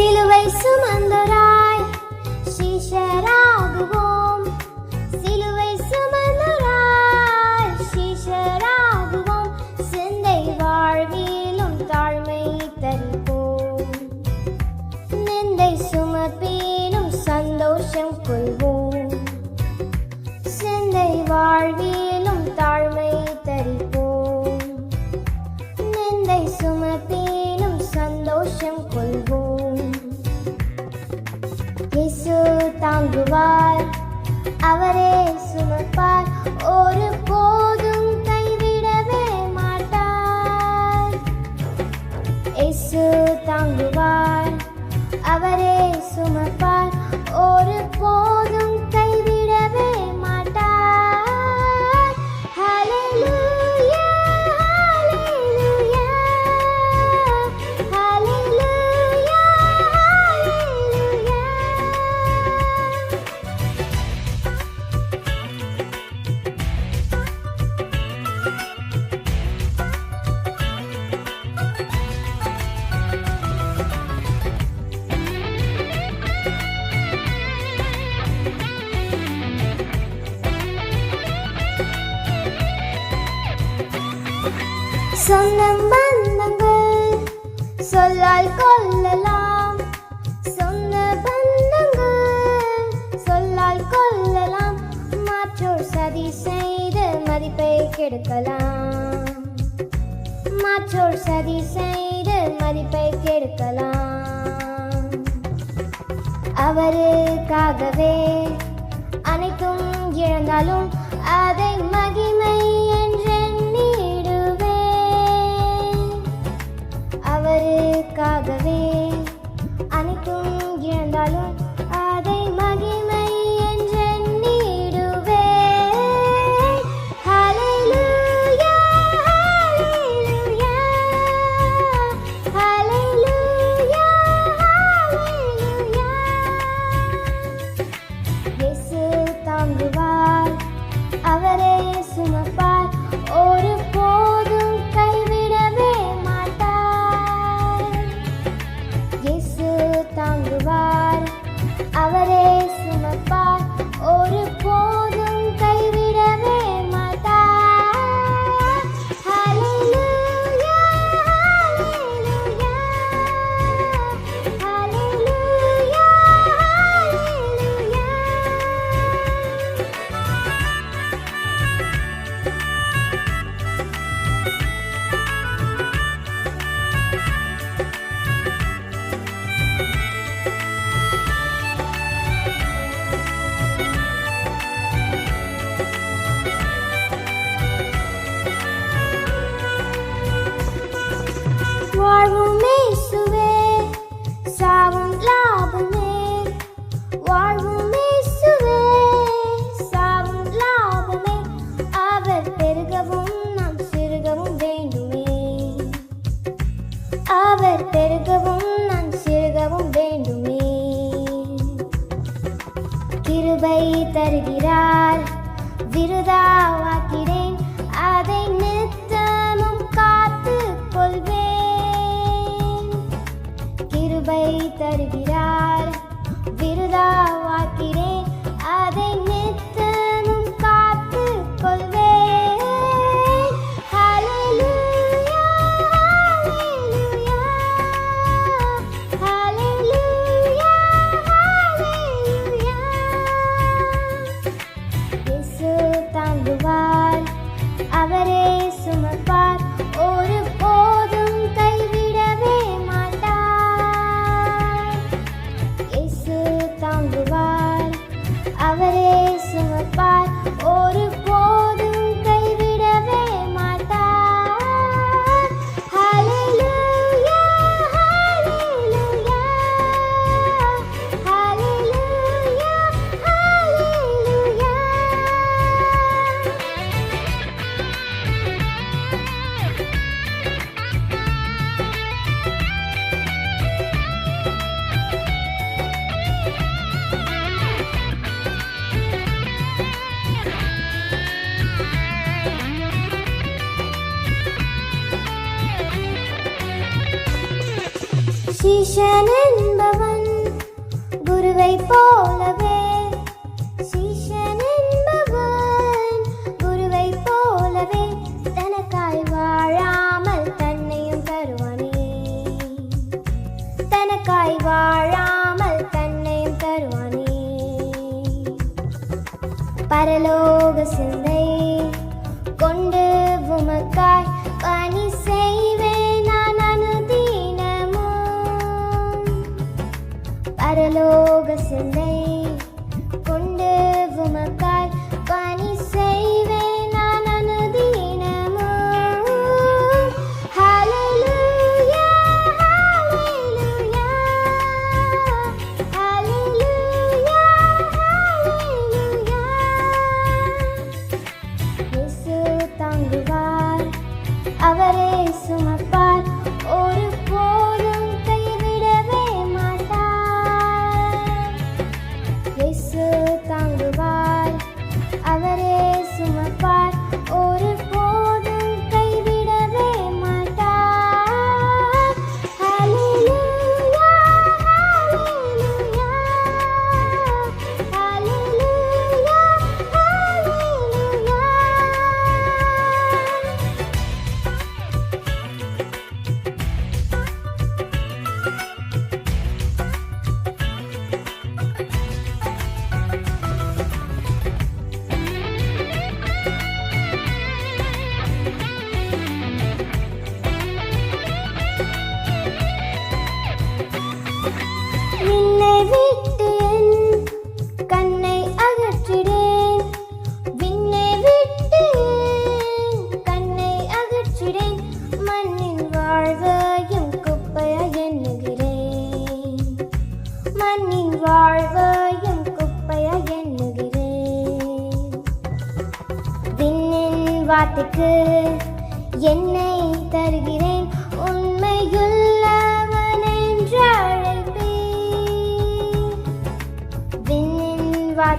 சிலுவை சுமந்தராய் சீஷராகுவோம். சிலுவை சுமந்தராய் சீஷராகுவோம். சிந்தை வாழ்விலும் தாழ்மை தரிப்போம் நிந்தை சுமப்பினும் சந்தோஷம் கொள்வோம். சிந்தை வாழ்வில் தாங்குவார் அவரே சுமப்பார். கொள்ளலாம். சொன்ன பந்தங்கள் சொல்லால் கொள்ளலாம். மாற்றோர் சதி செய்து மதிப்பை கெடுக்கலாம். மாற்றோர் சதி செய்து மதிப்பை கெடுக்கலாம். அவருக்காகவே அனைத்தும் இழந்தாலும் அதை மகிமை அவருக்காகவே அனைத்தும் இழந்தாலும் வாழ்வும் இயேசுவே சாவும் லாபமே. வாழ்வும் இயேசுவே சாவும் லாபமே. அவர் பெருகவும் நாம் சிறுகவும் வேண்டுமே. அவர் பெருகவும் நாம் சிறுகவும் வேண்டுமே. கிருபை தருகிறார் விருதாவாக்கிறேன். அதை கிருபை தருகிறார் விருதாவாக்கிறேன் சீஷன் என்பவன் குருவை போலவே. சீஷன் என்பவன் குருவை போலவே. தனக்காய் வாழாமல் தன்னையும் தருவானே. தனக்காய் வாழாமல் தன்னையும் தருவானே. பரலோக சிந்தை கொண்டு உமக்காய் பரலோக சிந்தை கொண்டு உமக்காய் பணி செய்வேன். விண்ணை கண்ணை அகற்றிடேன். விண்ணை விட்டு கண்ணை அகற்றிடேன். மண்ணின் வாழ்வையும் குப்பையா எண்ணுகிறேன். மண்ணின் வாழ்வையும் குப்பையா எண்ணுகிறேன். விண்ணின் வார்த்தைக்கு என்னை தருகிறேன். உண்மையுள்ளவன்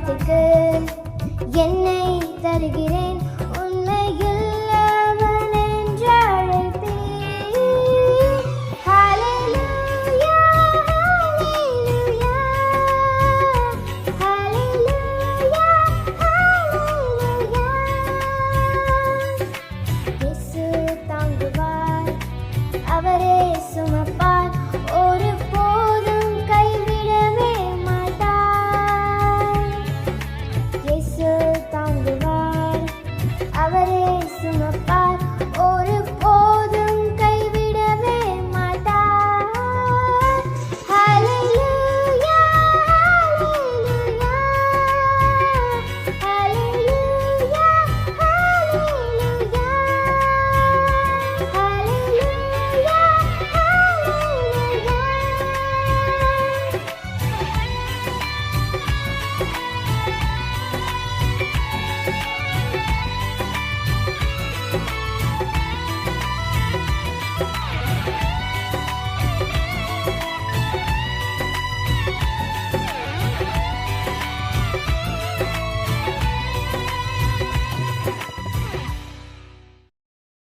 பாட்டுக்கு என்னை தருகிறேன்